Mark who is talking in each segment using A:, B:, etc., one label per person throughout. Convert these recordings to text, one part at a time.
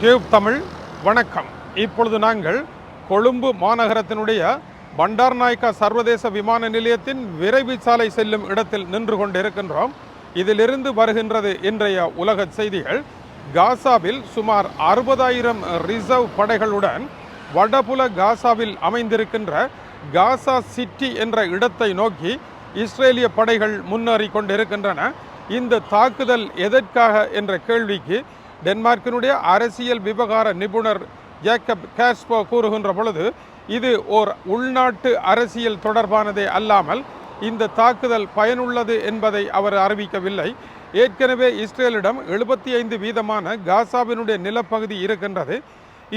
A: Tube Tamil வணக்கம். இப்பொழுது நாங்கள் கொழும்பு மாநகரத்தினுடைய பண்டார் நாயக்கா சர்வதேச விமான நிலையத்தின் விரைவு சாலை செல்லும் இடத்தில் நின்று கொண்டிருக்கின்றோம். இதிலிருந்து வருகின்றது இன்றைய உலக செய்திகள். காசாவில் சுமார் அறுபதாயிரம் ரிசர்வ் படைகளுடன் வடபுல காசாவில் அமைந்திருக்கின்ற காசா சிட்டி என்ற இடத்தை நோக்கி இஸ்ரேலிய படைகள் முன்னேறி கொண்டிருக்கின்றன. இந்த தாக்குதல் எதற்காக என்ற கேள்விக்கு டென்மார்க்கினுடைய அரசியல் விவகார நிபுணர் ஜேக்கப் கேஸ்போ கூறுகின்ற பொழுது இது ஓர் உள்நாட்டு அரசியல் தொடர்பானதே அல்லாமல் இந்த தாக்குதல் பயனுள்ளது என்பதை அவர் அறிவிக்கவில்லை. ஏற்கனவே இஸ்ரேலிடம் எழுபத்தி ஐந்து வீதமான காசாவினுடைய நிலப்பகுதி இருக்கின்றது.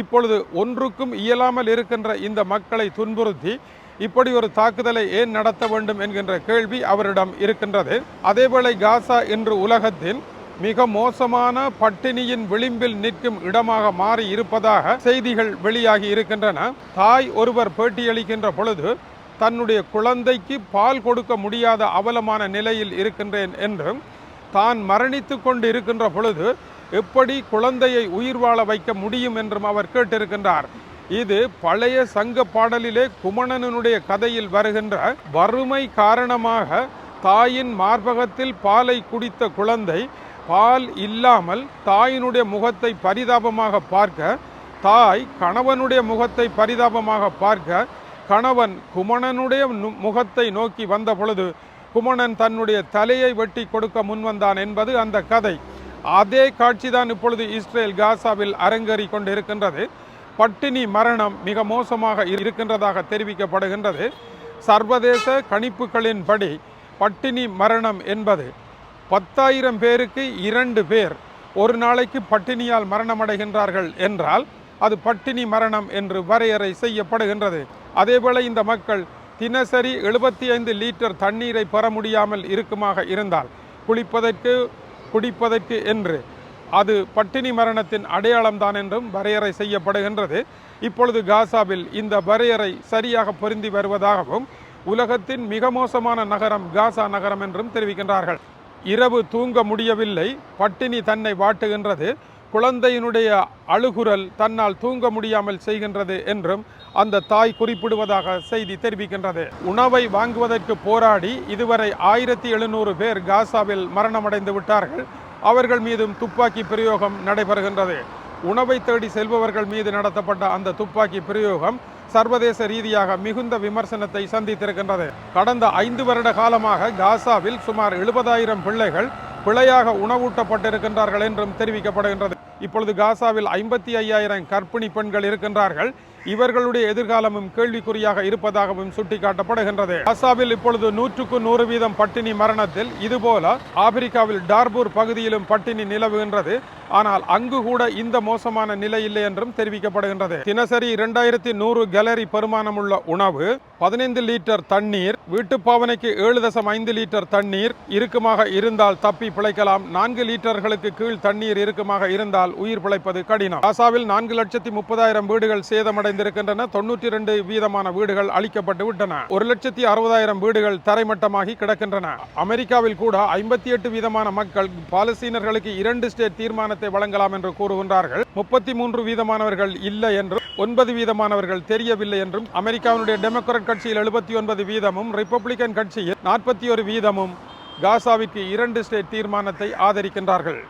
A: இப்பொழுது ஒன்றுக்கும் இயலாமல் இருக்கின்ற இந்த மக்களை துன்புறுத்தி இப்படி ஒரு தாக்குதலை ஏன் நடத்த வேண்டும் என்கின்ற கேள்வி அவரிடம் இருக்கின்றது. அதேவேளை காசா இன்று உலகத்தின் மிக மோசமான பட்டினியின் விளிம்பில் நிற்கும் இடமாக மாறி இருப்பதாக செய்திகள் வெளியாகி இருக்கின்றன. தாய் ஒருவர் பேட்டியளிக்கின்ற பொழுது தன்னுடைய குழந்தைக்கு பால் கொடுக்க முடியாத அவலமான நிலையில் இருக்கின்றேன் என்றும் தான் மரணித்து கொண்டு இருக்கின்ற பொழுது எப்படி குழந்தையை உயிர் வாழ வைக்க முடியும் என்றும் அவர் கேட்டிருக்கின்றார். இது பழைய சங்க பாடலிலே குமணனுடைய கதையில் வருகின்ற வறுமை காரணமாக தாயின் மார்பகத்தில் பாலை குடித்த குழந்தை பால் இல்லாமல் தாயினுடைய முகத்தை பரிதாபமாக பார்க்க தாய் கணவனுடைய முகத்தை பரிதாபமாக பார்க்க கணவன் குமணனுடைய நு- முகத்தை நோக்கி வந்த பொழுது குமணன் தன்னுடைய தலையை வெட்டி கொடுக்க முன்வந்தான் என்பது அந்த கதை. அதே காட்சிதான் இப்பொழுது இஸ்ரேல் காசாவில் அரங்கேறி கொண்டிருக்கின்றது. பட்டினி மரணம் மிக மோசமாக இருக்கின்றதாக தெரிவிக்கப்படுகின்றது. சர்வதேச கணிப்புகளின்படி பட்டினி மரணம் என்பது பத்தாயிரம் பேருக்கு இரண்டு பேர் ஒரு நாளைக்கு பட்டினியால் மரணமடைகின்றார்கள் என்றால் அது பட்டினி மரணம் என்று வரையறை செய்யப்படுகின்றது. அதேபோல இந்த மக்கள் தினசரி எழுபத்தி ஐந்து லிட்டர் தண்ணீரை பெற முடியாமல் இருக்குமாக இருந்தால் குளிப்பதற்கு குடிப்பதற்கு என்று. அது பட்டினி மரணத்தின் அடையாளம்தான் என்றும் வரையறை செய்யப்படுகின்றது. இப்பொழுது காசாவில் இந்த வரையறை சரியாக பொருந்தி வருவதாகவும் உலகத்தின் மிக மோசமான நகரம் காசா நகரம் என்றும் தெரிவிக்கின்றார்கள். இரவு தூங்க முடியவில்லை. பட்டினி தன்னை வாட்டுகின்றது. குழந்தையினுடைய அழுகுரல் தன்னால் தூங்க முடியாமல் செய்கின்றது என்றும் அந்த தாய் குறிப்பிடுவதாக செய்தி தெரிவிக்கின்றது. உணவை வாங்குவதற்கு போராடி இதுவரை ஆயிரத்தி எழுநூறு பேர் காசாவில் மரணமடைந்து விட்டார்கள். அவர்கள் மீதும் துப்பாக்கி பிரயோகம் நடைபெறுகின்றது. உணவை தேடி செல்பவர்கள் மீது நடத்தப்பட்ட அந்த துப்பாக்கி பிரயோகம் சர்வதேச ரீதியாக மிகுந்த விமர்சனத்தை சந்தித்திருக்கின்றது. கடந்த ஐந்து வருட காலமாக காசாவில் சுமார் எழுபதாயிரம் பிள்ளைகள் பிழையாக உணவூட்டப்பட்டிருக்கின்றார்கள் என்றும் தெரிவிக்கப்படுகின்றது. இப்பொழுது காசாவில் ஐம்பத்தி ஐயாயிரம் கர்ப்பிணி பெண்கள் இருக்கின்றார்கள். இவர்களுடைய எதிர்காலமும் கேள்விக்குறியாக இருப்பதாகவும் சுட்டிக்காட்டப்படுகின்றது. காசாவில் இப்பொழுது நூற்றுக்கு நூறு வீதம் பட்டினி மரணத்தில். இதுபோல ஆப்பிரிக்காவில் டார்பூர் பகுதியிலும் பட்டினி நிலவுகின்றது. ஆனால் அங்கு கூட இந்த மோசமான நிலை இல்லை என்றும் தெரிவிக்கப்படுகின்றது. தினசரி இரண்டாயிரத்தி நூறு கேலரி பெருமானமுள்ள உணவு பதினைந்து லிட்டர் தண்ணீர் வீட்டு பாவனைக்கு ஏழு தசம் ஐந்து லிட்டர் தண்ணீர் இருக்குமாக இருந்தால் தப்பி பிழைக்கலாம். நான்கு லிட்டர்களுக்கு கீழ் தண்ணீர் இருக்குமாக இருந்தால் உயிர் பிழைப்பது கடினம். காசாவில் நான்கு லட்சத்தி முப்பதாயிரம் வீடுகள் சேதமடைந்திருக்கின்றன தொண்ணூற்றி இரண்டு வீதமான வீடுகள் அழிக்கப்பட்டு விட்டன. ஒரு லட்சத்தி அறுபதாயிரம் வீடுகள் தரைமட்டமாகி கிடக்கின்றன. அமெரிக்காவில் கூட ஐம்பத்தி எட்டு வீதமான மக்கள் பாலஸ்தீனர்களுக்கு இரண்டு ஸ்டேட் தீர்மானத்தை வழங்கலாம் என்று கூறுகின்றார்கள். முப்பத்தி மூன்று வீதமானவர்கள் இல்லை என்றும் ஒன்பது வீதமானவர்கள் தெரியவில்லை என்றும் அமெரிக்காவினுடைய டெமோக்ராட் கட்சியில் எழுபத்தி ஒன்பது வீதமும் ரிப்பப்ளிக்கன் கட்சியில் நாற்பத்தி ஒரு வீதமும் காசாவிற்கு இரண்டு ஸ்டேட் தீர்மானத்தை ஆதரிக்கின்றார்கள்.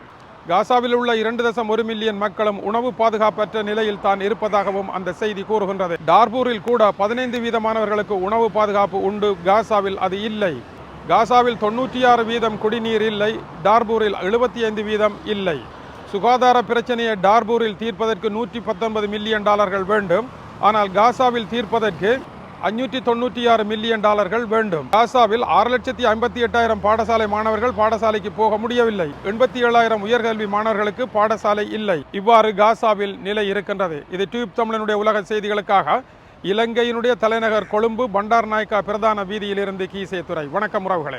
A: காசாவில் உள்ள இரண்டு தசம் ஒரு மில்லியன் மக்களும் உணவு பாதுகாப்பற்ற நிலையில் தான் இருப்பதாகவும் அந்த செய்தி கூறுகின்றது. டார்பூரில் கூட பதினைந்து வீதமானவர்களுக்கு உணவு பாதுகாப்பு உண்டு. காசாவில் அது இல்லை. காசாவில் தொண்ணூற்றி ஆறு வீதம் குடிநீர் இல்லை. டார்பூரில் எழுபத்தி ஐந்து வீதம் இல்லை. சுகாதார பிரச்சனையை டார்பூரில் தீர்ப்பதற்கு நூற்றி பத்தொன்பது மில்லியன் டாலர்கள் வேண்டும். ஆனால் காசாவில் தீர்ப்பதற்கு அஞ்சூற்றி தொண்ணூற்றி ஆறு மில்லியன் டாலர்கள் வேண்டும். காசாவில் ஆறு லட்சத்தி ஐம்பத்தி எட்டாயிரம் பாடசாலை மாணவர்கள் பாடசாலைக்கு போக முடியவில்லை. எண்பத்தி ஏழாயிரம் உயர்கல்வி மாணவர்களுக்கு பாடசாலை இல்லை. இவ்வாறு காசாவில் நிலை இருக்கின்றது. இது டியூப் தமிழனுடைய உலக செய்திகளுக்காக இலங்கையினுடைய தலைநகர் கொழும்பு பண்டார் நாயக்கா பிரதான வீதியிலிருந்து கீசே துறை வணக்கம் உறவுகளே.